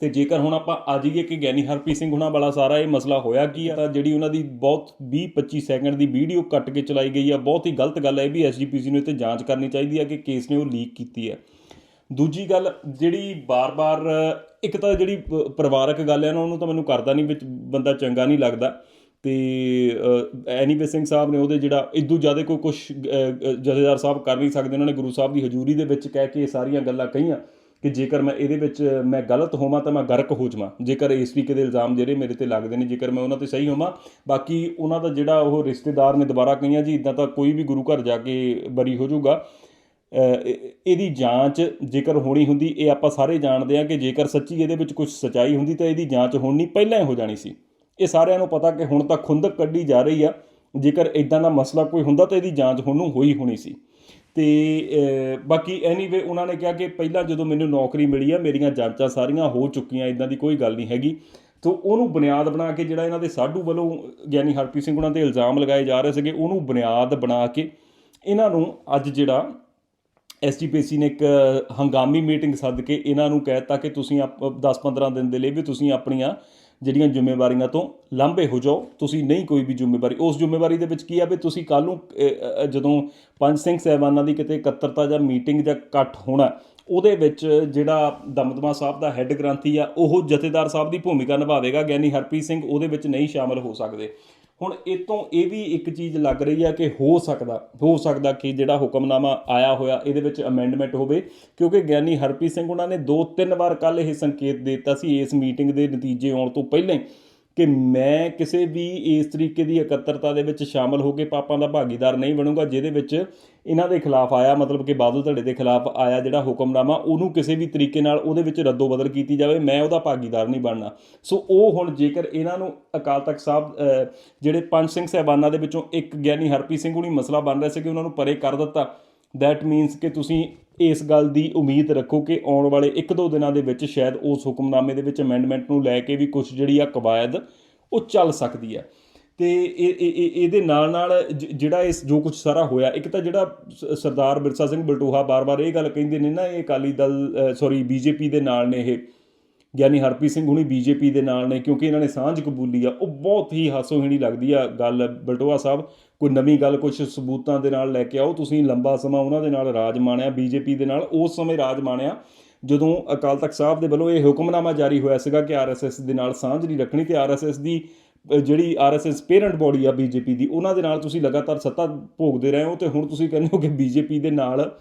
A: ਤੇ ਜੇਕਰ ਹੁਣ ਆਪਾਂ ਆ ਜਾਈਏ ਕਿ ਗਿਆਨੀ ਹਰਪ੍ਰੀਤ ਸਿੰਘ ਹੁਣਾਂ ਵਾਲਾ ਸਾਰਾ ਇਹ ਮਸਲਾ ਹੋਇਆ ਕੀ ਆ, ਤਾਂ ਜਿਹੜੀ ਉਹਨਾਂ ਦੀ ਬਹੁਤ 20 25 ਸੈਕਿੰਡ ਦੀ ਵੀਡੀਓ ਕੱਟ ਕੇ ਚਲਾਈ ਗਈ ਆ, ਬਹੁਤ ਹੀ ਗਲਤ ਗੱਲ ਹੈ ਇਹ ਵੀ ਐਸਜੀਪੀਸੀ ਨੂੰ ਇਹ ਤੇ ਜਾਂਚ ਕਰਨੀ ਚਾਹੀਦੀ ਆ ਕਿ ਕੇਸ ਨੇ ਉਹ ਲੀਕ ਕੀਤੀ ਹੈ ਦੂਜੀ ਗੱਲ, ਜਿਹੜੀ ਬਾਰ-ਬਾਰ, ਇੱਕ ਤਾਂ ਜਿਹੜੀ ਪਰਿਵਾਰਕ ਗੱਲ ਹੈ ਨਾ, ਉਹਨੂੰ ਤਾਂ ਮੈਨੂੰ ਕਰਦਾ ਨਹੀਂ ਵਿੱਚ ਬੰਦਾ ਚੰਗਾ ਨਹੀਂ ਲੱਗਦਾ। ਤੇ ਐਨੀਵੇ ਸਿੰਘ ਸਾਹਿਬ ਨੇ ਉਹਦੇ ਜਿਹੜਾ ਇਦੋਂ ਜ਼ਿਆਦਾ ਕੋਈ ਕੁਝ ਜਥੇਦਾਰ ਸਾਹਿਬ ਕਰ ਨਹੀਂ ਸਕਦੇ, ਉਹਨਾਂ ਨੇ ਗੁਰੂ ਸਾਹਿਬ ਦੀ ਹਜ਼ੂਰੀ ਦੇ ਵਿੱਚ ਕਹਿ ਕੇ ਇਹ ਸਾਰੀਆਂ ਗੱਲਾਂ ਕਹੀਆਂ। ਕਿ ਜੇਕਰ ਮੈਂ ਇਹਦੇ ਵਿੱਚ, ਮੈਂ ਗਲਤ ਹੋਵਾਂ ਤਾਂ ਮੈਂ ਗਰਕ ਹੋ ਜਾਵਾਂ। ਜੇਕਰ ਇਸ ਤਰੀਕੇ ਦੇ ਇਲਜ਼ਾਮ ਜਿਹੜੇ ਮੇਰੇ ਤੇ ਲੱਗਦੇ ਨੇ, ਜੇਕਰ ਮੈਂ ਉਹਨਾਂ ਤੇ ਸਹੀ ਹੋਵਾਂ, ਬਾਕੀ ਉਹਨਾਂ ਦਾ ਜਿਹੜਾ ਉਹ ਰਿਸ਼ਤੇਦਾਰ ਨੇ ਦੁਬਾਰਾ ਕਹੀਆਂ ਜੀ ਇਦਾਂ ਤਾਂ ਕੋਈ ਵੀ ਗੁਰੂ ਘਰ ਜਾ ਕੇ ਬਰੀ ਹੋ ਜਾਊਗਾ। ਇਹਦੀ ਜਾਂਚ ਜੇਕਰ ਹੋਣੀ ਹੁੰਦੀ, ਇਹ ਆਪਾਂ ਸਾਰੇ ਜਾਣਦੇ ਹਾਂ ਕਿ ਜੇਕਰ ਸੱਚੀ ਇਹਦੇ ਵਿੱਚ ਕੁਝ ਸਚਾਈ ਹੁੰਦੀ ਤਾਂ ਇਹਦੀ ਜਾਂਚ ਹੋਣੀ ਪਹਿਲਾਂ ਹੀ ਹੋ ਜਾਣੀ ਸੀ। ਇਹ ਸਾਰਿਆਂ ਨੂੰ ਪਤਾ ਕਿ ਹੁਣ ਤਾਂ ਖੁੰਦਕ ਕੱਢੀ ਜਾ ਰਹੀ ਆ। ਜੇਕਰ ਇਦਾਂ ਦਾ ਮਸਲਾ ਕੋਈ ਹੁੰਦਾ ਤਾਂ ਇਹਦੀ ਜਾਂਚ ਹੁਣ ਨੂੰ ਹੋਈ ਹੋਣੀ ਸੀ। ਤੇ ਬਾਕੀ ਐਨੀਵੇ ਉਹਨਾਂ ਨੇ ਕਿਹਾ ਕਿ ਪਹਿਲਾਂ ਜਦੋਂ ਮੈਨੂੰ ਨੌਕਰੀ ਮਿਲੀ ਆ, ਮੇਰੀਆਂ ਜਾਂਚਾਂ ਸਾਰੀਆਂ ਹੋ ਚੁੱਕੀਆਂ ਇਦਾਂ ਦੀ ਕੋਈ ਗੱਲ ਨਹੀਂ ਹੈਗੀ। ਤੋ ਉਹਨੂੰ ਬੁਨਿਆਦ ਬਣਾ ਕੇ ਜਿਹੜਾ ਇਹਨਾਂ ਦੇ ਸਾਧੂ ਵੱਲੋਂ, ਗਿਆਨੀ ਹਰਪ੍ਰੀਤ ਸਿੰਘ ਉਹਨਾਂ ਤੇ ਇਲਜ਼ਾਮ ਲਗਾਏ ਜਾ ਰਹੇ ਸੀਗੇ, ਉਹਨੂੰ ਬੁਨਿਆਦ ਬਣਾ ਕੇ ਇਹਨਾਂ ਨੂੰ ਅੱਜ ਜਿਹੜਾ ਐਸਜੀਪੀਸੀ ਨੇ ਇੱਕ ਹੰਗਾਮੀ ਮੀਟਿੰਗ ਸੱਦ ਕੇ ਇਹਨਾਂ ਨੂੰ ਕਹਿਤਾ ਕਿ ਤੁਸੀਂ 10-15 ਦਿਨ ਦੇ ਲਈ ਵੀ ਤੁਸੀਂ ਆਪਣੀਆਂ ਜਿਹੜੀਆਂ ਜ਼ਿੰਮੇਵਾਰੀਆਂ ਤੋਂ ਲਾਂਭੇ ਹੋ ਜਾਓ, ਤੁਸੀਂ ਨਹੀਂ ਕੋਈ ਵੀ ਜ਼ਿੰਮੇਵਾਰੀ, ਉਸ ਜ਼ਿੰਮੇਵਾਰੀ ਦੇ ਵਿੱਚ ਕੀ ਆ ਵੀ ਤੁਸੀਂ ਕੱਲ ਨੂੰ ਜਦੋਂ ਪੰਜ ਸਿੰਘ ਸਹਿਬਾਨਾਂ ਦੀ ਕਿਤੇ ਇਕੱਤਰਤਾ ਜਾਂ ਮੀਟਿੰਗ ਜਾਂ ਇਕੱਠ ਹੋਣਾ, ਉਹਦੇ ਵਿੱਚ ਜਿਹੜਾ ਦਮਦਮਾ ਸਾਹਿਬ ਦਾ ਹੈੱਡ ਗ੍ਰੰਥੀ ਆ, ਉਹ ਜਥੇਦਾਰ ਸਾਹਿਬ ਦੀ ਭੂਮਿਕਾ ਨਿਭਾਵੇਗਾ, ਗਿਆਨੀ ਹਰਪ੍ਰੀਤ ਸਿੰਘ ਉਹਦੇ ਵਿੱਚ ਨਹੀਂ ਸ਼ਾਮਲ ਹੋ ਸਕਦੇ। ਹੁਣ ਇਹ ਤੋਂ ਇਹ ਵੀ ਇੱਕ ਚੀਜ਼ ਲੱਗ ਰਹੀ ਹੈ ਕਿ ਹੋ ਸਕਦਾ ਹੋ ਸਕਦਾ ਕਿ ਜਿਹੜਾ ਹੁਕਮਨਾਮਾ ਆਇਆ ਹੋਇਆ, ਇਹਦੇ ਵਿੱਚ ਅਮੈਂਡਮੈਂਟ ਹੋਵੇ, ਕਿਉਂਕਿ ਗਿਆਨੀ ਹਰਪ੍ਰੀਤ ਸਿੰਘ ਉਹਨਾਂ ਨੇ ਦੋ ਤਿੰਨ ਵਾਰ ਕੱਲ ਇਹ ਸੰਕੇਤ ਦੇ ਦਿੱਤਾ ਸੀ, ਇਸ ਮੀਟਿੰਗ ਦੇ ਨਤੀਜੇ ਆਉਣ ਤੋਂ ਪਹਿਲਾਂ ਹੀ। ਕਿ ਮੈਂ ਕਿਸੇ ਵੀ ਇਸ ਤਰੀਕੇ ਦੀ ਇਕੱਤਰਤਾ ਦੇ ਵਿੱਚ ਸ਼ਾਮਲ ਹੋ ਕੇ ਪਾਪਾਂ ਦਾ ਭਾਗੀਦਾਰ ਨਹੀਂ ਬਣੂੰਗਾ, ਜਿਹਦੇ ਵਿੱਚ ਇਹਨਾਂ ਦੇ ਖਿਲਾਫ ਆਇਆ, ਮਤਲਬ ਕਿ ਬਾਦਲ ਧੜੇ ਦੇ ਖਿਲਾਫ ਆਇਆ ਜਿਹੜਾ ਹੁਕਮਨਾਮਾ, ਉਹਨੂੰ ਕਿਸੇ ਵੀ ਤਰੀਕੇ ਨਾਲ ਉਹਦੇ ਵਿੱਚ ਰੱਦੋ ਬਦਲ ਕੀਤੀ ਜਾਵੇ, ਮੈਂ ਉਹਦਾ ਭਾਗੀਦਾਰ ਨਹੀਂ ਬਣਨਾ। ਸੋ ਉਹ ਹੁਣ ਜੇਕਰ ਇਹਨਾਂ ਨੂੰ ਅਕਾਲ ਤਖਤ ਸਾਹਿਬ ਜਿਹੜੇ ਪੰਜ ਸਿੰਘ ਸਹਿਬਾਨਾਂ ਦੇ ਵਿੱਚੋਂ ਇੱਕ ਗਿਆਨੀ ਹਰਪ੍ਰੀਤ ਸਿੰਘ ਹੁਣੀ ਮਸਲਾ ਬਣ ਰਿਹਾ ਸੀ ਕਿ ਉਹਨਾਂ ਨੂੰ ਪਰੇ ਕਰ ਦਿੱਤਾ ਦੈਟ ਮੀਨਸ ਕਿ ਤੁਸੀਂ ਇਸ ਗੱਲ ਦੀ ਉਮੀਦ ਰੱਖੋ ਕਿ ਆਉਣ ਵਾਲੇ 1-2 ਦਿਨਾਂ ਦੇ ਵਿੱਚ ਸ਼ਾਇਦ ਉਸ ਹੁਕਮਨਾਮੇ ਦੇ ਵਿੱਚ ਅਮੈਂਡਮੈਂਟ ਨੂੰ ਲੈ ਕੇ ਵੀ ਕੁਝ ਜਿਹੜੀ ਆ ਕਵਾਇਦ ਉਹ ਚੱਲ ਸਕਦੀ ਹੈ ਤੇ ਇਹ ਇਹਦੇ ਨਾਲ ਨਾਲ ਜ- ਜਿਹੜਾ ਇਸ ਜੋ ਕੁਝ ਸਾਰਾ ਹੋਇਆ, ਇੱਕ ਤਾਂ ਜਿਹੜਾ ਸਰਦਾਰ ਬਿਰਸਾ ਸਿੰਘ ਬਲਟੋਹਾ ਬਾਰ-ਬਾਰ ਇਹ ਗੱਲ ਕਹਿੰਦੇ ਨੇ ਨਾ, ਇਹ ਅਕਾਲੀ ਦਲ ਸੌਰੀ ਬੀਜੇਪੀ ਦੇ ਨਾਲ ਨੇ ਇਹ। ਗਿਆਨੀ ਹਰਪ੍ਰੀਤ ਸਿੰਘ ਹੁਣੀ ਬੀਜੇਪੀ ਦੇ ਨਾਲ ਨੇ ਕਿਉਂਕਿ ਇਹਨਾਂ ਨੇ ਸਾਂਝ ਕਬੂਲੀ ਆ ਉਹ ਬਹੁਤ ਹੀ ਹਾਸੋਹੀਣੀ ਲੱਗਦੀ ਆ ਗੱਲ। ਬਲਟੋਆ ਸਾਹਿਬ ਕੋਈ ਨਵੀਂ ਗੱਲ ਕੁਝ ਸਬੂਤਾਂ ਦੇ ਨਾਲ ਲੈ ਕੇ ਆਓ। ਤੁਸੀਂ ਲੰਬਾ ਸਮਾਂ ਉਹਨਾਂ ਦੇ ਨਾਲ ਰਾਜ ਮਾਣਿਆ ਬੀਜੇਪੀ ਦੇ ਨਾਲ ਉਸ ਸਮੇਂ ਰਾਜ ਮਾਣਿਆ ਜਦੋਂ ਅਕਾਲ ਤਖਤ ਸਾਹਿਬ ਦੇ ਵੱਲੋਂ ਇਹ ਹੁਕਮਨਾਮਾ ਜਾਰੀ ਹੋਇਆ ਸੀਗਾ ਕਿ ਆਰਐਸਐਸ ਦੇ ਨਾਲ ਸਾਂਝ ਨਹੀਂ ਰੱਖਣੀ ਤੇ ਆਰਐਸਐਸ ਦੀ ਅ, ਜਿਹੜੀ ਆਰਐਸਐਸ ਪੇਰੈਂਟ ਬੋਡੀ ਆ ਬੀਜੇਪੀ ਦੀ ਉਹਨਾਂ ਦੇ ਨਾਲ ਤੁਸੀਂ ਲਗਾਤਾਰ ਸੱਤਾ ਭੋਗਦੇ ਰਹੇ ਹੋ ਤੇ ਹੁਣ ਤੁਸੀਂ ਕਹਿੰਦੇ ਹੋ ਕਿ ਬੀਜੇਪੀ ਦੇ ਨਾਲ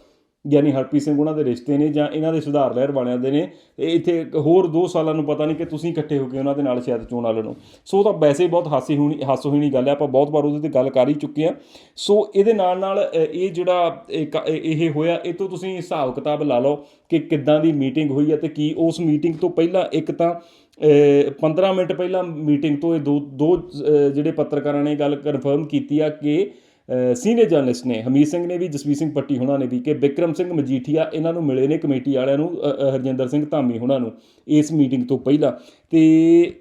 A: ਗਿਆਨੀ ਹਰਪ੍ਰੀਤ ਸਿੰਘ ਉਹਨਾਂ ਦੇ ਰਿਸ਼ਤੇ ਨੇ ਜਾਂ ਇਹਨਾਂ ਦੇ ਸੁਧਾਰ ਲਹਿਰ ਵਾਲਿਆਂ ਦੇ ਨੇ ਤੇ ਇੱਥੇ ਹੋਰ 2 ਸਾਲਾਂ ਨੂੰ ਪਤਾ ਨਹੀਂ ਕਿ ਤੁਸੀਂ ਇਕੱਠੇ ਹੋ ਕੇ ਉਹਨਾਂ ਦੇ ਨਾਲ ਸ਼ਾਇਦ ਚੋਣਾਂ ਲੜੋ। ਸੋ ਉਹ ਤਾਂ ਵੈਸੇ ਬਹੁਤ ਹਾਸੀ ਹੋਣੀ ਹਾਸੋਹੀਣੀ ਗੱਲ ਹੈ ਆਪਾਂ ਬਹੁਤ ਵਾਰ ਉਹਦੇ ਤੇ ਗੱਲ ਕਰ ਹੀ ਚੁੱਕੇ ਆ ਸੋ ਇਹਦੇ ਨਾਲ ਨਾਲ ਇਹ ਜਿਹੜਾ ਇਹ ਹੋਇਆ ਇਹ ਤੋਂ ਤੁਸੀਂ ਹਿਸਾਬ ਕਿਤਾਬ ਲਾ ਲਓ ਕਿ ਕਿੱਦਾਂ ਦੀ ਮੀਟਿੰਗ ਹੋਈ ਹੈ ਤੇ ਕੀ ਉਸ ਮੀਟਿੰਗ ਤੋਂ ਪਹਿਲਾਂ ਇੱਕ ਤਾਂ ਅ, 15 ਮਿੰਟ ਪਹਿਲਾਂ ਮੀਟਿੰਗ ਤੋਂ ਇਹ ਦੋ ਦੋ ਜਿਹੜੇ ਪੱਤਰਕਾਰਾਂ ਨੇ ਗੱਲ ਕਨਫਰਮ ਕੀਤੀ ਆ ਕਿ ਸੀਨੀਅਰ ਜਰਨਲਿਸਟ ਨੇ ਹਮੀਦ ਸਿੰਘ ਨੇ ਵੀ, ਜਸਵੀਰ ਸਿੰਘ ਪੱਟੀ ਹੁਣਾਂ ਨੇ ਵੀ ਕਿ ਬਿਕਰਮ ਸਿੰਘ ਮਜੀਠੀਆ ਇਹਨਾਂ ਨੂੰ ਮਿਲੇ ਨੇ ਕਮੇਟੀ ਵਾਲਿਆਂ ਨੂੰ ਹਰਜਿੰਦਰ ਸਿੰਘ ਧਾਮੀ ਹੁਣਾਂ ਨੂੰ ਇਸ ਮੀਟਿੰਗ ਤੋਂ ਪਹਿਲਾਂ। ਤੇ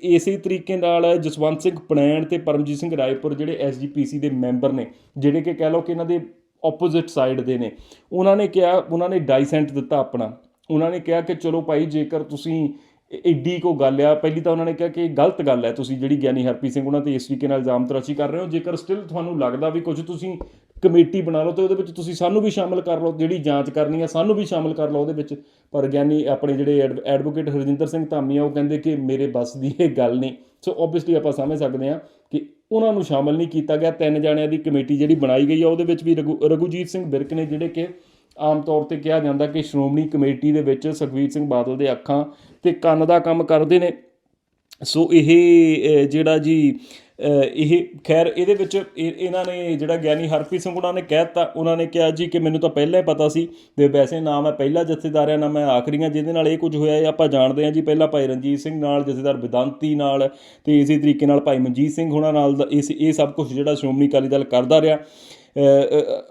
A: ਇਸੇ ਤਰੀਕੇ ਨਾਲ ਜਸਵੰਤ ਸਿੰਘ ਪਣੈਣ ਤੇ ਪਰਮਜੀਤ ਸਿੰਘ ਰਾਏਪੁਰ ਜਿਹੜੇ ਐਸਜੀਪੀਸੀ ਦੇ ਮੈਂਬਰ ਨੇ, ਜਿਹੜੇ ਕਿ ਕਹਿ ਲਓ ਕਿ ਇਹਨਾਂ ਦੇ ਆਪੋਜ਼ਿਟ ਸਾਈਡ ਦੇ ਨੇ, ਉਹਨਾਂ ਨੇ ਕਿਹਾ, ਉਹਨਾਂ ਨੇ ਡਾਈਸੈਂਟ ਦਿੱਤਾ ਆਪਣਾ। ਉਹਨਾਂ ਨੇ ਕਿਹਾ ਕਿ ਚਲੋ ਭਾਈ ਜੇਕਰ ਤੁਸੀਂ ਐਡੀ ਕੋ ਗੱਲ ਆ। ਪਹਿਲੀ ਤਾਂ ਉਹਨਾਂ ਨੇ ਕਿਹਾ ਕਿ ਇਹ ਗਲਤ ਗੱਲ ਹੈ। ਤੁਸੀਂ ਜਿਹੜੀ ਗਿਆਨੀ ਹਰਪ੍ਰੀਤ ਸਿੰਘ ਉਹਨਾਂ ਤੇ ਇਸ ਤਰੀਕੇ ਨਾਲ ਇਲਜ਼ਾਮ ਤਰਾਸ਼ੀ ਕਰ ਰਹੇ ਹੋ। ਜੇਕਰ ਸਟਿਲ ਤੁਹਾਨੂੰ ਲੱਗਦਾ ਵੀ ਕੁਝ ਤੁਸੀਂ ਕਮੇਟੀ ਬਣਾ ਲਓ, ਤੇ ਉਹਦੇ ਵਿੱਚ ਤੁਸੀਂ ਸਾਨੂੰ ਵੀ ਸ਼ਾਮਲ ਕਰ ਲਓ। ਜਿਹੜੀ ਜਾਂਚ ਕਰਨੀ ਆ, ਸਾਨੂੰ ਵੀ ਸ਼ਾਮਲ ਕਰ ਲਓ ਉਹਦੇ ਵਿੱਚ। ਪਰ ਗਿਆਨੀ ਆਪਣੇ ਜਿਹੜੇ ਐਡ- ਐਡਵੋਕੇਟ ਹਰਜਿੰਦਰ ਸਿੰਘ ਧਾਮੀ ਆ ਉਹ ਕਹਿੰਦੇ ਕਿ ਮੇਰੇ ਬਸ ਦੀ ਇਹ ਗੱਲ ਨਹੀਂ। ਸੋ ਆਬਵੀਅਸਲੀ ਆਪਾਂ ਸਮਝ ਸਕਦੇ ਹਾਂ ਕਿ ਉਹਨਾਂ ਨੂੰ ਸ਼ਾਮਲ ਨਹੀਂ ਕੀਤਾ ਗਿਆ। ਤਿੰਨ ਜਾਣਿਆਂ ਦੀ ਕਮੇਟੀ ਜਿਹੜੀ ਬਣਾਈ ਗਈ ਆ, ਉਹਦੇ ਵਿੱਚ ਵੀ ਰਘੂ- ਰਘੂਜੀਤ ਸਿੰਘ ਬਿਰਕ ਨੇ ਜਿਹੜੇ ਕਿ ਆਮ ਤੌਰ ਤੇ ਕਿਹਾ ਜਾਂਦਾ ਕਿ ਸ਼੍ਰੋਮਣੀ ਕਮੇਟੀ ਦੇ ਵਿੱਚ ਸੁਖਬੀਰ ਸਿੰਘ ਬਾਦਲ ਦੇ ਅੱਖਾਂ ਤੇ ਕੰਨ ਦਾ ਕੰਮ ਕਰਦੇ ਨੇ। ਸੋ ਇਹ ਜਿਹੜਾ ਜੀ ਇਹ ਖੈਰ ਇਹਦੇ ਵਿੱਚ ਇਹ- ਇਹਨਾਂ ਨੇ ਜਿਹੜਾ ਗਿਆਨੀ ਹਰਪ੍ਰੀਤ ਸਿੰਘ ਉਹਨਾਂ ਨੇ ਕਹਿਤਾ ਉਹਨਾਂ ਨੇ ਕਿਹਾ ਜੀ ਕਿ ਮੈਨੂੰ ਤਾਂ ਪਹਿਲਾਂ ਹੀ ਪਤਾ ਸੀ ਤੇ ਵੈਸੇ ਨਾ ਮੈਂ ਪਹਿਲਾ ਜਥੇਦਾਰ ਆ ਨਾ ਮੈਂ ਆਖਰੀਆਂ, ਜਿਹਦੇ ਨਾਲ ਇਹ ਕੁਝ ਹੋਇਆ ਇਹ ਆਪਾਂ ਜਾਣਦੇ ਹਾਂ ਜੀ। ਪਹਿਲਾਂ ਭਾਈ ਰਣਜੀਤ ਸਿੰਘ ਨਾਲ, ਜਥੇਦਾਰ ਵਿਦਾਂਤੀ ਨਾਲ ਤੇ ਇਸੇ ਤਰੀਕੇ ਨਾਲ ਭਾਈ ਮਨਜੀਤ ਸਿੰਘ ਹੋਣਾ ਨਾਲ ਇਸ, ਇਹ ਸਭ ਕੁਝ ਜਿਹੜਾ ਸ਼੍ਰੋਮਣੀ ਅਕਾਲੀ ਦਲ ਕਰਦਾ ਰਿਹਾ।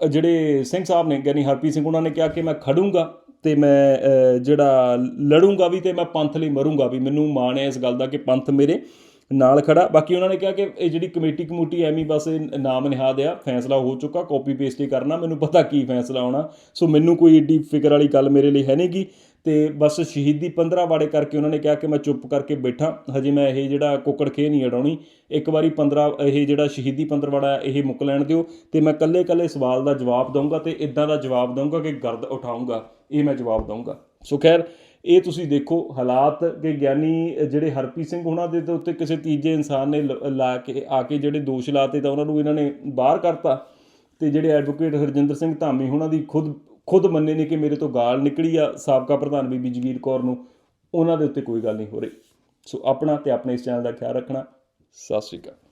A: ਜਿਹੜੇ ਸਿੰਘ ਸਾਹਿਬ ਨੇ ਗਿਆਨੀ ਹਰਪ੍ਰੀਤ ਸਿੰਘ ਉਹਨਾਂ ਨੇ ਕਿਹਾ ਕਿ ਮੈਂ ਖੜੂੰਗਾ। ਤੇ ਮੈਂ ਜਿਹੜਾ ਲੜੂੰਗਾ ਵੀ ਤੇ ਮੈਂ ਪੰਥ ਲਈ ਮਰੂੰਗਾ ਵੀ, ਮੈਨੂੰ ਮਾਣ ਹੈ ਇਸ ਗੱਲ ਦਾ ਕਿ ਪੰਥ ਮੇਰੇ ਨਾਲ ਖੜਾ। ਬਾਕੀ ਉਹਨਾਂ ਨੇ ਕਿਹਾ ਕਿ ਇਹ ਜਿਹੜੀ ਕਮੇਟੀ ਕਮੂਟੀ ਐਵੇਂ ਬਸ ਨਾਮ ਨਿਹਾਦ ਆ ਫੈਸਲਾ ਹੋ ਚੁੱਕਾ ਕਾਪੀ ਪੇਸਟ ਹੀ ਕਰਨਾ, ਮੈਨੂੰ ਪਤਾ ਕੀ ਫੈਸਲਾ ਆਉਣਾ ਸੋ ਮੈਨੂੰ ਕੋਈ ਏਡੀ ਫਿਕਰ ਵਾਲੀ ਗੱਲ ਮੇਰੇ ਲਈ ਹੈ ਨਹੀਂਗੀ ਤੇ ਬਸ ਸ਼ਹੀਦੀ 15 ਵਾੜੇ ਕਰਕੇ ਉਹਨਾਂ ਨੇ ਕਿਹਾ ਕਿ ਮੈਂ ਚੁੱਪ ਕਰਕੇ ਬੈਠਾ। ਹਜੇ ਮੈਂ ਇਹ ਜਿਹੜਾ ਕੁੱਕੜ ਖੇ ਨਹੀਂ ਅਡਾਉਣੀ ਇੱਕ ਵਾਰੀ 15 ਇਹ ਜਿਹੜਾ ਸ਼ਹੀਦੀ 15 ਵਾੜਾ ਇਹ ਮੁੱਕ ਲੈਣ ਦਿਓ ਤੇ ਮੈਂ ਕੱਲੇ ਕੱਲੇ ਸਵਾਲ ਦਾ ਜਵਾਬ ਦਊਂਗਾ ਤੇ ਇਦਾਂ ਦਾ ਜਵਾਬ ਦਊਂਗਾ ਕਿ ਗਰਦ ਉਠਾਊਂਗਾ। ਇਹ ਮੈਂ ਜਵਾਬ ਦਊਂਗਾ। ਸੋ ਖੈਰ, ਇਹ ਤੁਸੀਂ ਦੇਖੋ ਹਾਲਾਤ ਕਿ ਗਿਆਨੀ, ਜਿਹੜੇ ਹਰਪ੍ਰੀਤ ਸਿੰਘ ਉਹਨਾਂ ਦੇ ਉੱਤੇ ਕਿਸੇ ਤੀਜੇ ਇਨਸਾਨ ਨੇ ਲ- ਲਾ ਕੇ, ਆ ਕੇ ਜਿਹੜੇ ਦੋਸ਼ ਲਾਤੇ ਤਾਂ ਉਹਨਾਂ ਨੂੰ ਇਹਨਾਂ ਨੇ ਬਾਹਰ ਕਰਤਾ। ਤੇ ਜਿਹੜੇ ਐਡਵੋਕੇਟ ਹਰਜਿੰਦਰ ਸਿੰਘ ਧਾਮੀ ਉਹਨਾਂ ਦੀ ਖੁਦ ਖੁਦ ਮੰਨੇ ਨੇ ਕਿ ਮੇਰੇ ਤੋਂ ਗਾਲ ਨਿਕਲੀ ਆ ਸਾਬਕਾ ਪ੍ਰਧਾਨ ਬੀਬੀ ਜਗੀਰ ਕੌਰ ਨੂੰ। ਉਹਨਾਂ ਦੇ ਉੱਤੇ ਕੋਈ ਗੱਲ ਨਹੀਂ ਹੋ ਰਹੀ। ਸੋ ਆਪਣਾ ਤੇ ਆਪਣੇ ਇਸ ਚੈਨਲ ਦਾ ਖਿਆਲ ਰੱਖਣਾ। ਸਤਿ ਸ਼੍ਰੀ ਅਕਾਲ।